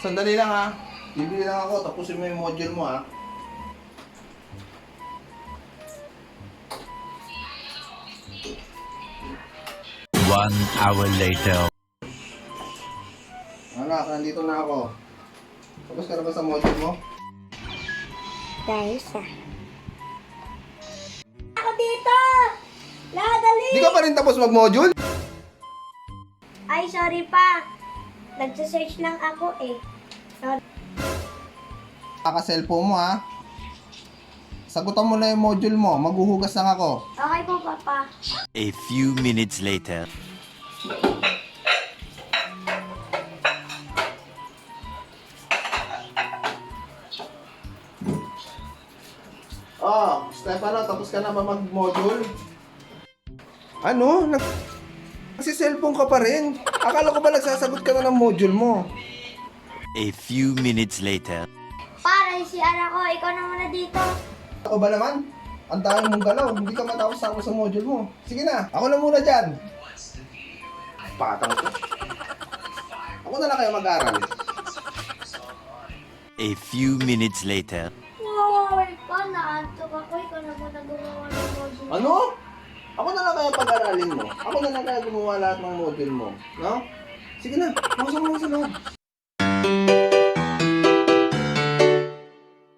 Sandali lang ha. Bibili lang ako, tapusin mo yung module mo ha. One hour later. Anak, nandito na ako. Tapos ka na ba sa module mo? Guys, ah. Ako dito! Ladali! Di ka pa rin tapos mag-module? Ay, sorry pa. Nagsa-search lang ako eh. Sorry. Kaka-cellphone mo ha. Sagutan mo na yung module mo. Maghuhugas lang ako. Okay po, Papa. A few minutes later. Oh, Stefano, tapos ka na ba mag-module? Ano? Nag... Kasi cellphone ka pa rin. Akala ko ba nagsasagot ka na ng module mo? A few minutes later. Para si Ara ko, ikaw na muna dito. Ako ba naman? Ang dami mong galaw. Hindi ka matapos ako sa module mo. Sige na, ako na muna dyan. Patang ko. Ako na lang kayo mag-aral. A few minutes later. Wow, ka. Naantok ako. Ikaw na muna gumawa ng module. Ano? Ako na lang kaya pag-aralin mo. Ako na lang kaya gumawa lahat ng module mo. No? Sige na, pumasok mo sa loob.